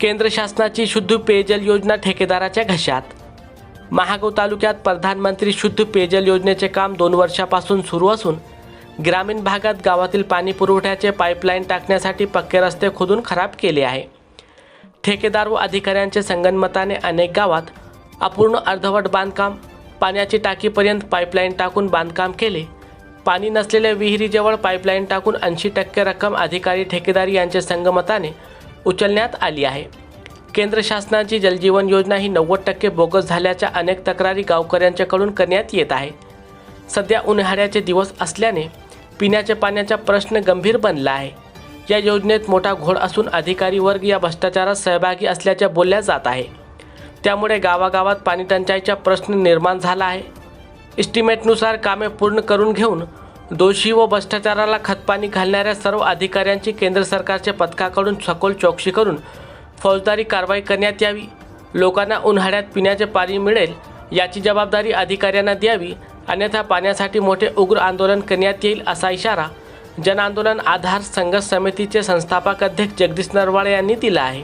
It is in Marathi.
केंद्र शासनाची शुद्ध पेयजल योजना ठेकेदाराच्या घशात. महागाव तालुक्यात प्रधानमंत्री शुद्ध पेयजल योजनेचे काम दोन वर्षापासून सुरू असून ग्रामीण भागात गावातील पाणी पुरवठ्याचे पाईपलाईन टाकण्यासाठी पक्के रस्ते खोदून खराब केले आहे. ठेकेदार व अधिकाऱ्यांचे संगनमताने अनेक गावात अपूर्ण अर्धवट बांधकाम पाण्याची टाकीपर्यंत पाईपलाईन टाकून बांधकाम केले. पाणी नसलेल्या विहिरीजवळ पाईपलाईन टाकून ऐंशी टक्के रक्कम अधिकारी ठेकेदारी यांच्या संगमताने उचलण्यात आली आहे. केंद्र शासनाची जलजीवन योजना ही नव्वद टक्के बोगस झाल्याच्या अनेक तक्रारी गावकऱ्यांच्याकडून करण्यात येत आहे. सध्या उन्हाळ्याचे दिवस असल्याने पिण्याच्या पाण्याचा प्रश्न गंभीर बनला आहे. या योजनेत मोठा घोळ असून अधिकारी वर्ग या भ्रष्टाचारात सहभागी असल्याचे बोलल्या जात आहे. त्यामुळे गावागावात पाणीटंचाईचा प्रश्न निर्माण झाला आहे. इस्टिमेटनुसार कामे पूर्ण करून घेऊन दोषी व भ्रष्टाचाराला खतपाणी घालणाऱ्या सर्व अधिकाऱ्यांची केंद्र सरकारच्या पथकाकडून सखोल चौकशी करून फौजदारी कारवाई करण्यात यावी. लोकांना उन्हाळ्यात पिण्याचे पाणी मिळेल याची जबाबदारी अधिकाऱ्यांना द्यावी. अन्यथा पाण्यासाठी मोठे उग्र आंदोलन करण्यात येईल असा इशारा जनआंदोलन आधार संघर्ष समितीचे संस्थापक अध्यक्ष जगदीश नरवाळे यांनी दिला आहे.